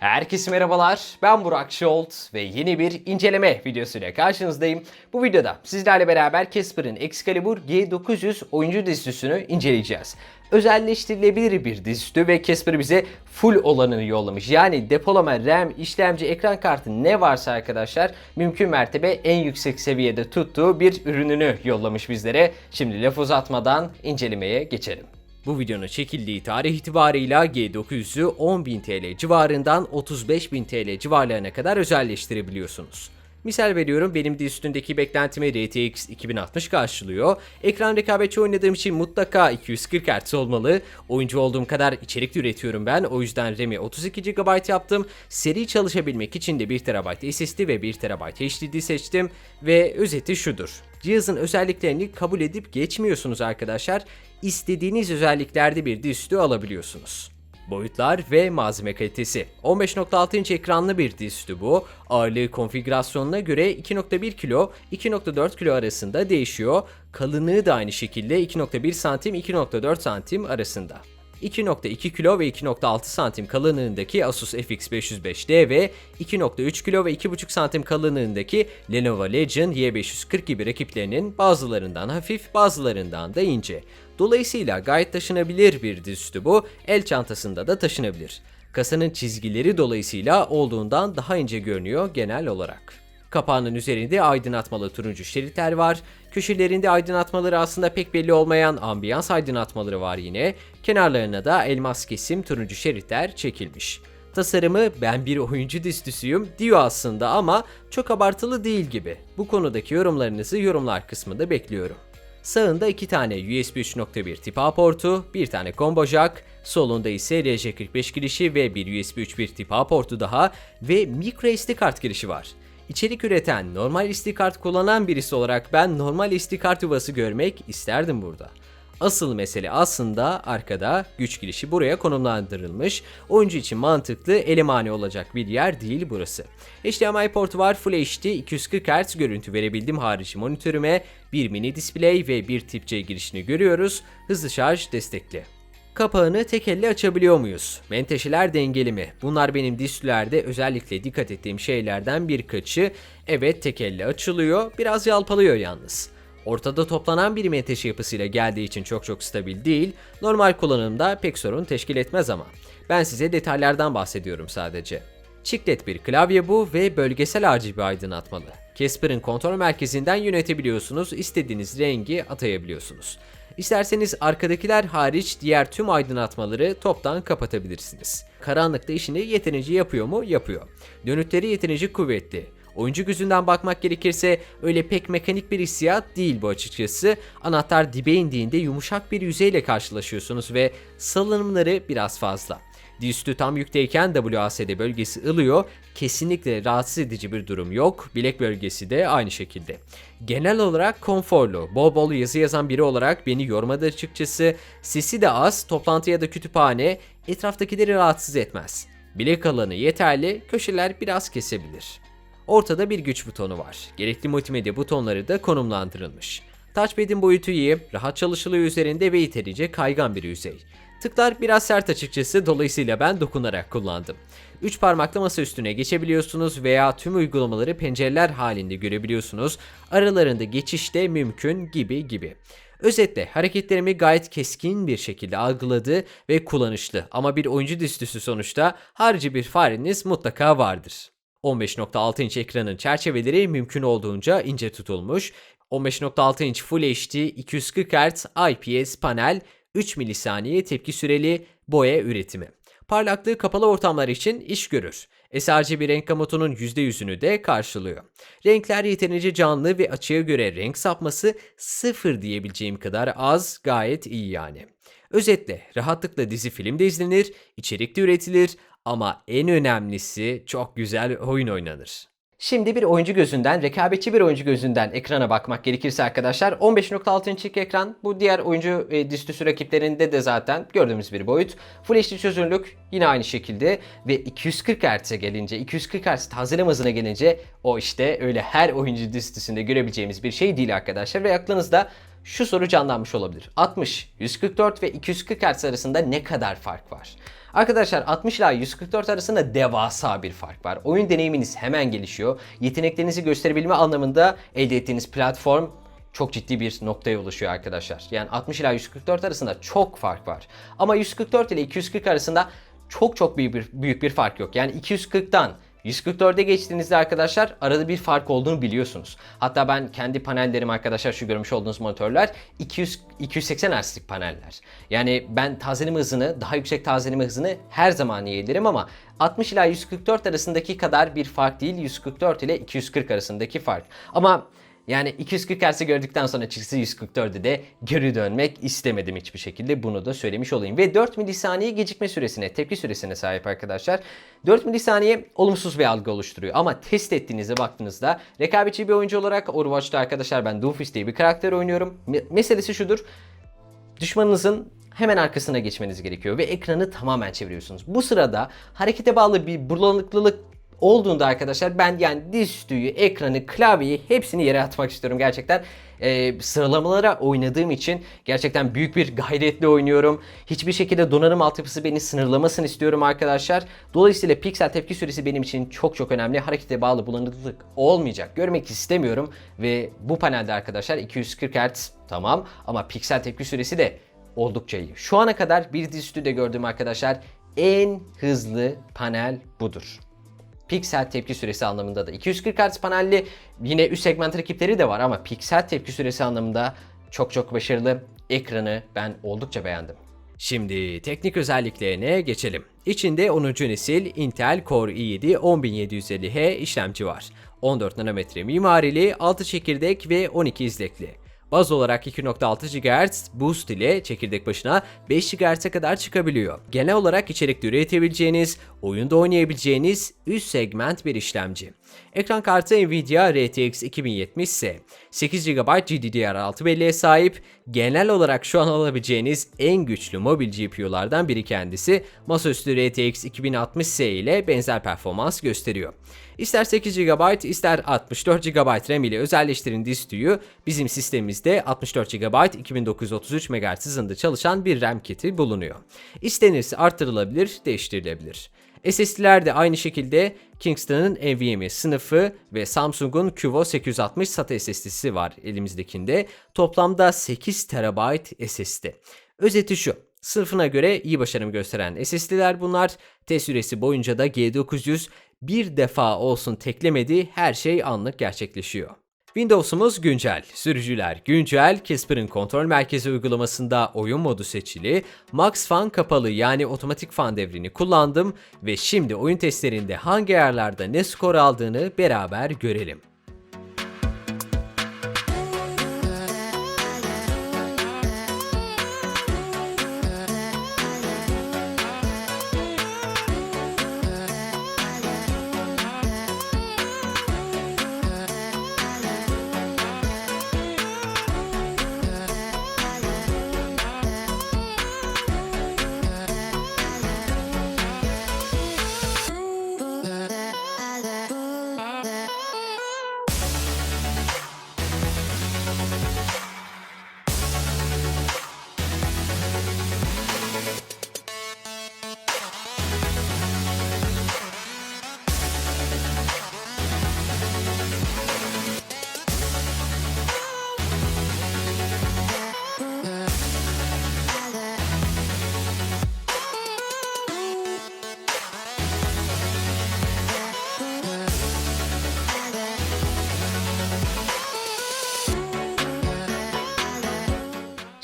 Herkese merhabalar. Ben Burak Şolt ve yeni bir inceleme videosuyla karşınızdayım. Bu videoda sizlerle beraber Casper'ın Excalibur G900 oyuncu dizüstüsünü inceleyeceğiz. Özelleştirilebilir bir dizüstü ve Casper bize full olanını yollamış. Yani depolama, RAM, işlemci, ekran kartı ne varsa arkadaşlar mümkün mertebe en yüksek seviyede tuttuğu bir ürününü yollamış bizlere. Şimdi laf uzatmadan incelemeye geçelim. Bu videonun çekildiği tarih itibarıyla G900'ü 10.000 TL civarından 35.000 TL civarlarına kadar özelleştirebiliyorsunuz. Misal veriyorum benim de üstündeki beklentimi RTX 2060 karşılıyor. Ekran rekabetçi oynadığım için mutlaka 240 Hz olmalı. Oyuncu olduğum kadar içerik üretiyorum ben. O yüzden RAM'i 32 GB yaptım. Seri çalışabilmek için de 1 TB SSD ve 1 TB HDD seçtim. Ve özeti şudur. Cihazın özelliklerini kabul edip geçmiyorsunuz arkadaşlar. İstediğiniz özelliklerde bir dizüstü alabiliyorsunuz. Boyutlar ve malzeme kalitesi. 15.6 inç ekranlı bir dizüstü bu. Ağırlığı konfigürasyonuna göre 2.1 kilo 2.4 kilo arasında değişiyor. Kalınlığı da aynı şekilde 2.1 santim 2.4 santim arasında. 2.2 kilo ve 2.6 santim kalınlığındaki Asus FX505D ve 2.3 kilo ve 2.5 santim kalınlığındaki Lenovo Legion Y540 gibi rakiplerinin bazılarından hafif bazılarından da ince. Dolayısıyla gayet taşınabilir bir dizüstü bu, el çantasında da taşınabilir. Kasanın çizgileri dolayısıyla olduğundan daha ince görünüyor genel olarak. Kapağının üzerinde aydınlatmalı turuncu şeritler var. Köşelerinde aydınlatmaları aslında pek belli olmayan ambiyans aydınlatmaları var yine. Kenarlarına da elmas kesim turuncu şeritler çekilmiş. Tasarımı ben bir oyuncu dizüstüsüyüm diyor aslında ama çok abartılı değil gibi. Bu konudaki yorumlarınızı yorumlar kısmında bekliyorum. Sağında iki tane USB 3.1 tip A portu, bir tane combo jack, solunda ise RJ45 girişi ve bir USB 3.1 tip A portu daha ve micro SD kart girişi var. İçerik üreten, normal SD kart kullanan birisi olarak ben normal SD kart yuvası görmek isterdim burada. Asıl mesele aslında arkada güç girişi buraya konumlandırılmış. Oyuncu için mantıklı elemani olacak bir yer değil burası. HDMI portu var Full HD 240 Hz görüntü verebildim harici monitörüme. Bir mini display ve bir tip C girişini görüyoruz. Hızlı şarj destekli. Kapağını tek elle açabiliyor muyuz? Menteşeler dengeli mi? Bunlar benim dizüstülerde özellikle dikkat ettiğim şeylerden birkaçı. Evet tek elle açılıyor, biraz yalpalıyor yalnız. Ortada toplanan bir menteşe yapısıyla geldiği için çok çok stabil değil, normal kullanımda pek sorun teşkil etmez ama. Ben size detaylardan bahsediyorum sadece. Çiklet bir klavye bu ve bölgesel RGB aydınlatmalı. Casper'ın kontrol merkezinden yönetebiliyorsunuz, istediğiniz rengi atayabiliyorsunuz. İsterseniz arkadakiler hariç diğer tüm aydınlatmaları toptan kapatabilirsiniz. Karanlıkta işini yeterince yapıyor mu? Yapıyor. Dönütleri yeterince kuvvetli. Oyuncu gözünden bakmak gerekirse öyle pek mekanik bir hissiyat değil bu açıkçası. Anahtar dibe indiğinde yumuşak bir yüzeyle karşılaşıyorsunuz ve salınımları biraz fazla. Dizüstü tam yükteyken WASD bölgesi ılıyor. Kesinlikle rahatsız edici bir durum yok. Bilek bölgesi de aynı şekilde. Genel olarak konforlu. Bol bol yazı yazan biri olarak beni yormadı açıkçası. Sesi de az, toplantı ya da kütüphane etraftakileri rahatsız etmez. Bilek alanı yeterli, köşeler biraz kesebilir. Ortada bir güç butonu var. Gerekli multimedya butonları da konumlandırılmış. Touchpad'in boyutu iyi, rahat çalışılıyor üzerinde ve yeterince kaygan bir yüzey. Tıklar biraz sert açıkçası dolayısıyla ben dokunarak kullandım. 3 parmakla masa üstüne geçebiliyorsunuz veya tüm uygulamaları pencereler halinde görebiliyorsunuz. Aralarında geçiş de mümkün gibi gibi. Özetle hareketlerimi gayet keskin bir şekilde algıladı ve kullanışlı ama bir oyuncu dizüstüsü sonuçta harici bir fareniz mutlaka vardır. 15.6 inç ekranın çerçeveleri mümkün olduğunca ince tutulmuş. 15.6 inç Full HD 240 Hz IPS panel 3 milisaniye tepki süreli boya üretimi. Parlaklığı kapalı ortamlar için iş görür. sRGB renk gamutunun %100'ünü de karşılıyor. Renkler yeterince canlı ve açıya göre renk sapması sıfır diyebileceğim kadar az gayet iyi yani. Özetle rahatlıkla dizi film de izlenir, içerik de üretilir ama en önemlisi çok güzel oyun oynanır. Şimdi bir oyuncu gözünden, rekabetçi bir oyuncu gözünden ekrana bakmak gerekirse arkadaşlar 15.6 inçlik ekran bu diğer oyuncu e, dizüstüsü rakiplerinde de zaten gördüğümüz bir boyut. Full HD çözünürlük yine aynı şekilde ve 240 Hz'e gelince 240 Hz tazeleme hızına gelince o işte öyle her oyuncu dizüstüsünde görebileceğimiz bir şey değil arkadaşlar ve aklınızda şu soru canlanmış olabilir. 60, 144 ve 240 Hz arasında ne kadar fark var? Arkadaşlar 60 ila 144 arasında devasa bir fark var. Oyun deneyiminiz hemen gelişiyor. Yeteneklerinizi gösterebilme anlamında elde ettiğiniz platform çok ciddi bir noktaya ulaşıyor arkadaşlar. Yani 60 ila 144 arasında çok fark var. Ama 144 ile 240 arasında çok çok büyük bir, büyük bir fark yok. Yani 240'tan 144'e geçtiğinizde arkadaşlar arada bir fark olduğunu biliyorsunuz. Hatta ben kendi panellerim arkadaşlar şu görmüş olduğunuz monitörler 200 280 Hz'lik paneller. Yani ben tazeleme hızını, daha yüksek tazeleme hızını her zaman yeğlerim ama 60 ila 144 arasındaki kadar bir fark değil 144 ile 240 arasındaki fark. Ama yani 240 Hz'i gördükten sonra açıkçası 144'e de geri dönmek istemedim hiçbir şekilde. Bunu da söylemiş olayım. Ve 4 milisaniye gecikme süresine, tepki süresine sahip arkadaşlar. 4 milisaniye olumsuz bir algı oluşturuyor. Ama test ettiğinizde baktığınızda rekabetçi bir oyuncu olarak Overwatch'ta arkadaşlar ben Doomfist diye bir karakter oynuyorum. Me- meselesi şudur. Düşmanınızın hemen arkasına geçmeniz gerekiyor ve ekranı tamamen çeviriyorsunuz. Bu sırada harekete bağlı bir bulanıklılık olduğunda arkadaşlar ben yani dizüstüyü, ekranı, klavyeyi hepsini yere atmak istiyorum gerçekten. Ee, sıralamalara oynadığım için gerçekten büyük bir gayretle oynuyorum. Hiçbir şekilde donanım altyapısı beni sınırlamasını istiyorum arkadaşlar. Dolayısıyla piksel tepki süresi benim için çok çok önemli. Harekete bağlı bulanıklık olmayacak. Görmek istemiyorum ve bu panelde arkadaşlar 240 Hz tamam ama piksel tepki süresi de oldukça iyi. Şu ana kadar bir dizüstüde gördüğüm arkadaşlar en hızlı panel budur piksel tepki süresi anlamında da. 240 Hz panelli yine üst segment rakipleri de var ama piksel tepki süresi anlamında çok çok başarılı. Ekranı ben oldukça beğendim. Şimdi teknik özelliklerine geçelim. İçinde 10. nesil Intel Core i7 10750H işlemci var. 14 nanometre mimarili, 6 çekirdek ve 12 izlekli. Baz olarak 2.6 GHz boost ile çekirdek başına 5 GHz'e kadar çıkabiliyor. Genel olarak içerikte üretebileceğiniz, oyunda oynayabileceğiniz üst segment bir işlemci. Ekran kartı Nvidia RTX 2070 ise 8 GB GDDR6 belleğe sahip, genel olarak şu an alabileceğiniz en güçlü mobil GPU'lardan biri kendisi. Masaüstü RTX 2060 ile benzer performans gösteriyor. İster 8 GB ister 64 GB RAM ile özelleştirin dizüstüyü bizim sistemimizde 64 GB 2933 MHz hızında çalışan bir RAM kiti bulunuyor. İstenirse artırılabilir, değiştirilebilir. SSD'ler de aynı şekilde Kingston'ın NVMe sınıfı ve Samsung'un Cuvo 860 SATA SSD'si var elimizdekinde. Toplamda 8 TB SSD. Özeti şu. Sınıfına göre iyi başarım gösteren SSD'ler bunlar. Test süresi boyunca da G900 bir defa olsun teklemedi her şey anlık gerçekleşiyor. Windows'umuz güncel, sürücüler güncel, Casper'ın kontrol merkezi uygulamasında oyun modu seçili, Max Fan kapalı yani otomatik fan devrini kullandım ve şimdi oyun testlerinde hangi ayarlarda ne skor aldığını beraber görelim.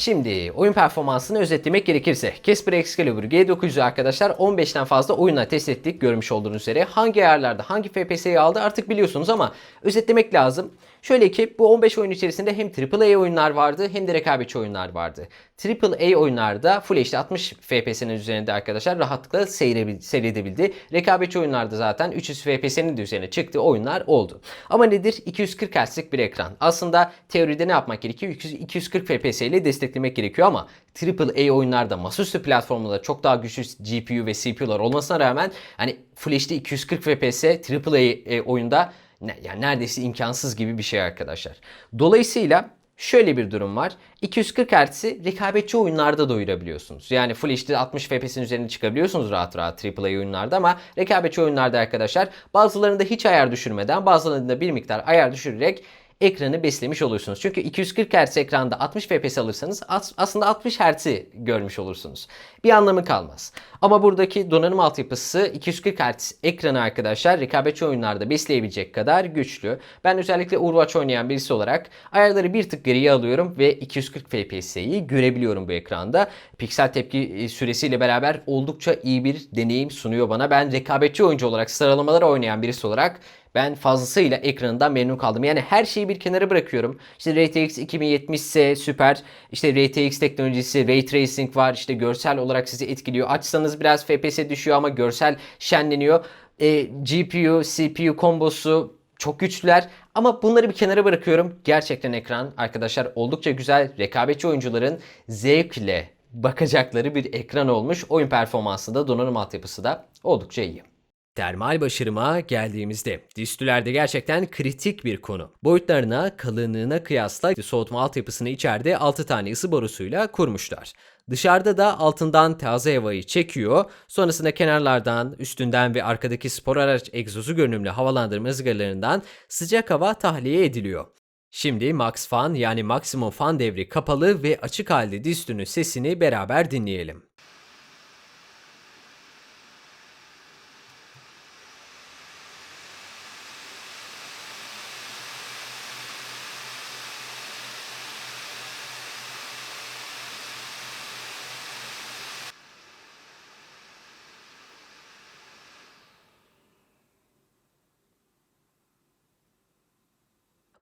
Şimdi oyun performansını özetlemek gerekirse Casper Excalibur G900 arkadaşlar 15'ten fazla oyunla test ettik görmüş olduğunuz üzere. Hangi ayarlarda hangi FPS'yi aldı artık biliyorsunuz ama özetlemek lazım. Şöyle ki bu 15 oyun içerisinde hem AAA oyunlar vardı hem de rekabetçi oyunlar vardı. AAA oyunlarda Full HD 60 FPS'nin üzerinde arkadaşlar rahatlıkla seyredebildi. Rekabetçi oyunlarda zaten 300 FPS'nin de üzerine çıktığı oyunlar oldu. Ama nedir? 240 Hz'lik bir ekran. Aslında teoride ne yapmak gerekiyor? 240 FPS ile desteklemek gerekiyor ama AAA oyunlarda masaüstü platformunda çok daha güçlü GPU ve CPU'lar olmasına rağmen hani Full HD 240 FPS AAA oyunda yani neredeyse imkansız gibi bir şey arkadaşlar. Dolayısıyla Şöyle bir durum var. 240 Hz'i rekabetçi oyunlarda doyurabiliyorsunuz. Yani Full HD 60 FPS'in üzerine çıkabiliyorsunuz rahat rahat AAA oyunlarda ama rekabetçi oyunlarda arkadaşlar bazılarında hiç ayar düşürmeden bazılarında bir miktar ayar düşürerek ekranı beslemiş olursunuz. Çünkü 240 Hz ekranda 60 FPS alırsanız as- aslında 60 Hz'i görmüş olursunuz. Bir anlamı kalmaz. Ama buradaki donanım altyapısı 240 Hz ekranı arkadaşlar rekabetçi oyunlarda besleyebilecek kadar güçlü. Ben özellikle Overwatch oynayan birisi olarak ayarları bir tık geriye alıyorum ve 240 FPS'yi görebiliyorum bu ekranda. Piksel tepki e, süresiyle beraber oldukça iyi bir deneyim sunuyor bana. Ben rekabetçi oyuncu olarak sıralamaları oynayan birisi olarak ben fazlasıyla ekranından memnun kaldım. Yani her şeyi bir kenara bırakıyorum. İşte RTX 2070 ise süper. İşte RTX teknolojisi, Ray Tracing var. İşte görsel olarak sizi etkiliyor. Açsanız biraz FPS düşüyor ama görsel şenleniyor. E, GPU, CPU kombosu çok güçlüler. Ama bunları bir kenara bırakıyorum. Gerçekten ekran arkadaşlar oldukça güzel. Rekabetçi oyuncuların zevkle bakacakları bir ekran olmuş. Oyun performansı da donanım altyapısı da oldukça iyi. Termal başarıma geldiğimizde distülerde gerçekten kritik bir konu. Boyutlarına, kalınlığına kıyasla soğutma altyapısını içeride 6 tane ısı borusuyla kurmuşlar. Dışarıda da altından taze havayı çekiyor. Sonrasında kenarlardan, üstünden ve arkadaki spor araç egzozu görünümlü havalandırma ızgaralarından sıcak hava tahliye ediliyor. Şimdi Max Fan yani maksimum fan devri kapalı ve açık halde distünün sesini beraber dinleyelim.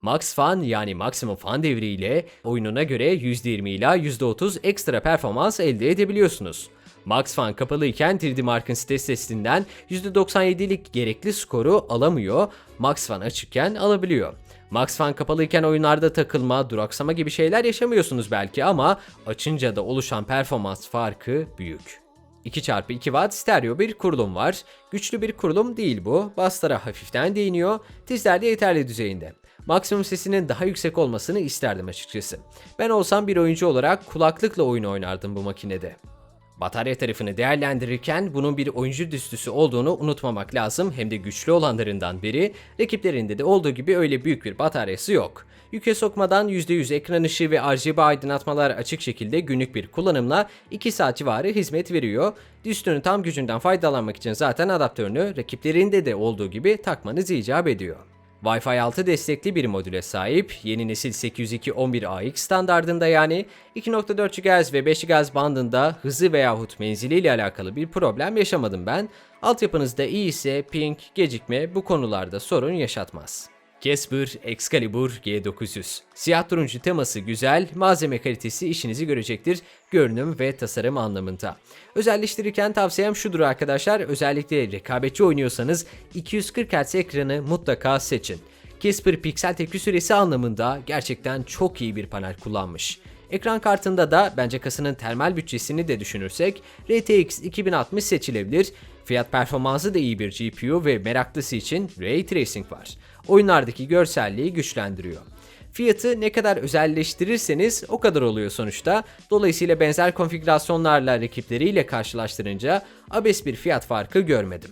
Max Fan yani maksimum fan devriyle oyununa göre %20 ila %30 ekstra performans elde edebiliyorsunuz. Max Fan kapalı iken 3D Mark'ın stres testinden %97'lik gerekli skoru alamıyor, Max Fan açıkken alabiliyor. Max Fan kapalıyken oyunlarda takılma, duraksama gibi şeyler yaşamıyorsunuz belki ama açınca da oluşan performans farkı büyük. 2x2 Watt stereo bir kurulum var. Güçlü bir kurulum değil bu. Basslara hafiften değiniyor. Tizler de yeterli düzeyinde. Maksimum sesinin daha yüksek olmasını isterdim açıkçası. Ben olsam bir oyuncu olarak kulaklıkla oyun oynardım bu makinede. Batarya tarafını değerlendirirken bunun bir oyuncu düstüsü olduğunu unutmamak lazım. Hem de güçlü olanlarından biri. Rakiplerinde de olduğu gibi öyle büyük bir bataryası yok. Yüke sokmadan %100 ekran ışığı ve RGB aydınlatmalar açık şekilde günlük bir kullanımla 2 saat civarı hizmet veriyor. Düstünün tam gücünden faydalanmak için zaten adaptörünü rakiplerinde de olduğu gibi takmanız icap ediyor. Wi-Fi 6 destekli bir modüle sahip, yeni nesil 802.11ax standardında yani 2.4 GHz ve 5 GHz bandında hızı veyahut menziliyle alakalı bir problem yaşamadım ben. Altyapınız da iyi ise ping, gecikme bu konularda sorun yaşatmaz. Casper Excalibur G900. Siyah turuncu teması güzel, malzeme kalitesi işinizi görecektir görünüm ve tasarım anlamında. Özelleştirirken tavsiyem şudur arkadaşlar, özellikle rekabetçi oynuyorsanız 240 Hz ekranı mutlaka seçin. Casper piksel tepki süresi anlamında gerçekten çok iyi bir panel kullanmış. Ekran kartında da bence kasanın termal bütçesini de düşünürsek RTX 2060 seçilebilir. Fiyat performansı da iyi bir GPU ve meraklısı için Ray Tracing var. Oyunlardaki görselliği güçlendiriyor. Fiyatı ne kadar özelleştirirseniz o kadar oluyor sonuçta. Dolayısıyla benzer konfigürasyonlarla rakipleriyle karşılaştırınca abes bir fiyat farkı görmedim.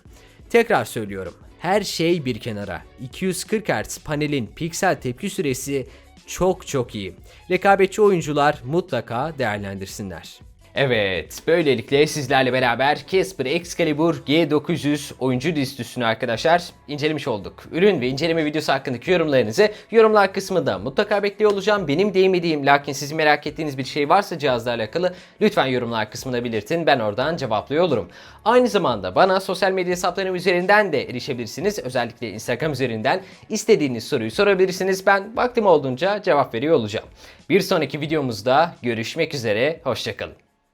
Tekrar söylüyorum. Her şey bir kenara. 240 Hz panelin piksel tepki süresi çok çok iyi. Rekabetçi oyuncular mutlaka değerlendirsinler. Evet, böylelikle sizlerle beraber Casper Excalibur G900 oyuncu dizüstüsünü arkadaşlar incelemiş olduk. Ürün ve inceleme videosu hakkındaki yorumlarınızı yorumlar kısmında mutlaka bekliyor olacağım. Benim değmediğim lakin siz merak ettiğiniz bir şey varsa cihazla alakalı lütfen yorumlar kısmına belirtin. Ben oradan cevaplıyor olurum. Aynı zamanda bana sosyal medya hesaplarım üzerinden de erişebilirsiniz. Özellikle Instagram üzerinden istediğiniz soruyu sorabilirsiniz. Ben vaktim olduğunca cevap veriyor olacağım. Bir sonraki videomuzda görüşmek üzere, hoşçakalın.